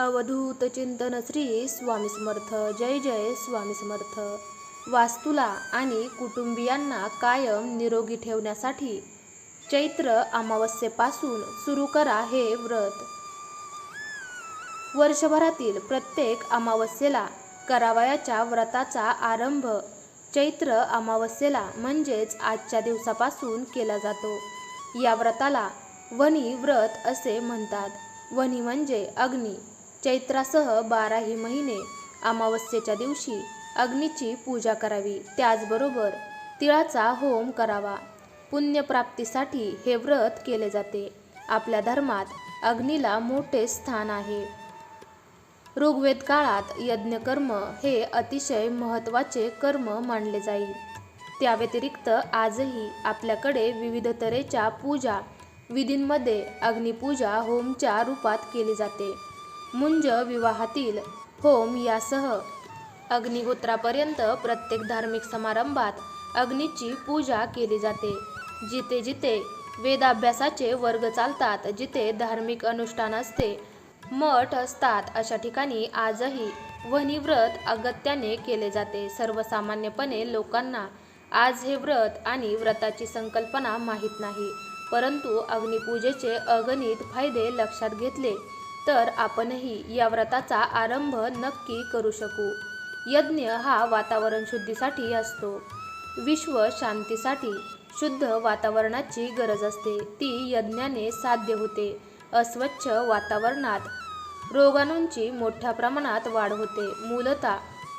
अवधूत चिंतन श्री स्वामी समर्थ. जय जय स्वामी समर्थ. वास्तूला आणि कुटुंबियांना कायम निरोगी ठेवण्यासाठी चैत्र अमावस्येपासून सुरू करा हे व्रत. वर्षभरातील प्रत्येक अमावस्येला करावयाच्या व्रताचा आरंभ चैत्र अमावस्येला म्हणजेच आजच्या दिवसापासून केला जातो. या व्रताला वनी व्रत असे म्हणतात. वनी म्हणजे अग्नी. चैत्रासह बाराही महिने अमावस्येच्या दिवशी अग्नीची पूजा करावी. त्याचबरोबर तिळाचा होम करावा. पुण्यप्राप्तीसाठी हे व्रत केले जाते. आपल्या धर्मात अग्नीला मोठे स्थान आहे. ऋग्वेद काळात यज्ञकर्म हे अतिशय महत्त्वाचे कर्म मानले जाईल. त्या व्यतिरिक्त आजही आपल्याकडे विविध तऱ्हेच्या पूजा विधींमध्ये अग्निपूजा होमच्या रूपात केली जाते. मुंज विवाहातील. होम यासह अग्निहोत्रापर्यंत प्रत्येक धार्मिक समारंभात अग्नीची पूजा केली जाते. जिथे जिथे वेदाभ्यासाचे वर्ग चालतात जिथे धार्मिक अनुष्ठान असते मठ असतात अशा ठिकाणी आजही वनिव्रत अगत्याने केले जाते. सर्वसामान्यपणे लोकांना आज हे व्रत आणि व्रताची संकल्पना माहीत नाही. परंतु अग्निपूजेचे अगणित फायदे लक्षात घेतले तर आपणही या व्रताचा आरंभ नक्की करू शकू. यज्ञ हा वातावरण शुद्धीसाठी असतो. विश्व शांतीसाठी शुद्ध वातावरणाची गरज असते. ती यज्ञाने साध्य होते. अस्वच्छ वातावरणात रोगाणूंची मोठ्या प्रमाणात वाढ होते. मूलतः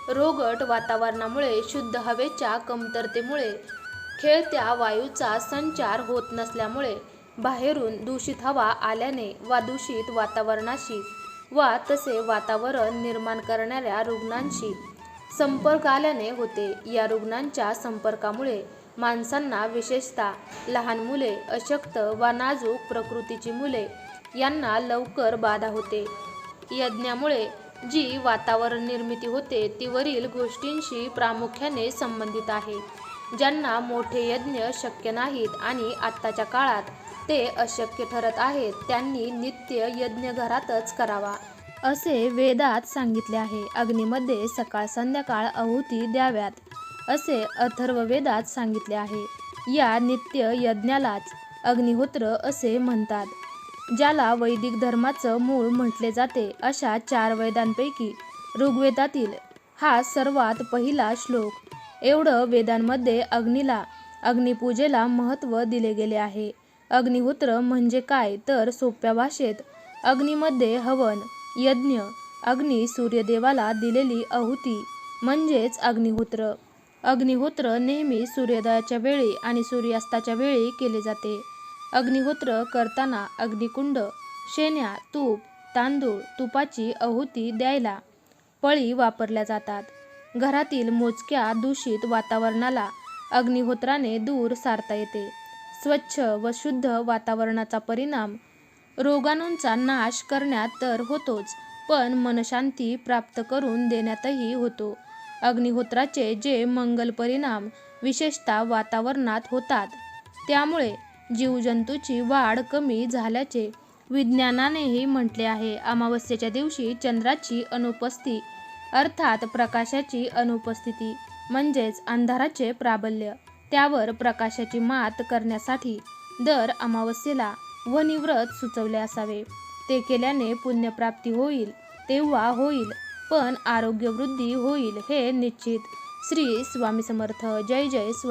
रोगट वातावरणामुळे शुद्ध हवेच्या कमतरतेमुळे खेळत्या वायूचा संचार होत नसल्यामुळे बाहेरून दूषित हवा आल्याने वा दूषित वातावरणाशी वा तसे वातावरण निर्माण करणाऱ्या रुग्णांशी संपर्क आल्याने होते. या रुग्णांच्या संपर्कामुळे माणसांना विशेषतः लहान मुले अशक्त वा नाजूक प्रकृतीची मुले यांना लवकर बाधा होते. यज्ञामुळे जी वातावरण निर्मिती होते ती वरील गोष्टींशी प्रामुख्याने संबंधित आहे. ज्यांना मोठे यज्ञ शक्य नाहीत आणि आत्ताच्या काळात ते अशक्य ठरत आहेत त्यांनी नित्य यज्ञ घरातच करावा. असे वेदात सांगितले आहे. अग्नीमध्ये सकाळ संध्याकाळ आहुती द्याव्यात असे अथर्ववेदात सांगितले आहे. या नित्य यज्ञालाच अग्निहोत्र असे म्हणतात ज्याला वैदिक धर्माचं मूळ म्हटले जाते. अशा चार वेदांपैकी ऋग्वेदातील हा सर्वात पहिला श्लोक एवढं वेदांमध्ये अग्नीला अग्निपूजेला महत्त्व दिले गेले आहे. अग्निहोत्र म्हणजे काय तर सोप्या भाषेत अग्नीमध्ये हवन यज्ञ अग्नी सूर्यदेवाला दिलेली आहुती म्हणजेच अग्निहोत्र. अग्निहोत्र नेहमी सूर्योदयाच्या वेळी आणि सूर्यास्ताच्या वेळी केले जाते. अग्निहोत्र करताना अग्निकुंड शेण्या तूप तांदूळ तुपाची आहुती द्यायला पळी वापरल्या जातात. घरातील मोजक्या दूषित वातावरणाला अग्निहोत्राने दूर सारता येते. स्वच्छ व शुद्ध वातावरणाचा परिणाम रोगाणूंचा नाश करण्यात तर होतोच पण मनशांती प्राप्त करून देण्यातही होतो. अग्निहोत्राचे जे मंगल परिणाम विशेषतः वातावरणात होतात त्यामुळे जीवजंतूची वाढ कमी झाल्याचे विज्ञानानेही म्हटले आहे. अमावस्येच्या दिवशी चंद्राची अनुपस्थिती अर्थात प्रकाशाची अनुपस्थिती म्हणजेच अंधाराचे प्राबल्य त्यावर प्रकाशाची मात करण्यासाठी दर अमावस्येला व निव्रत सुचवले असावे. ते केल्याने पुण्यप्राप्ती होईल तेव्हा होईल पण आरोग्यवृद्धी होईल हे निश्चित. श्री स्वामी समर्थ. जय जय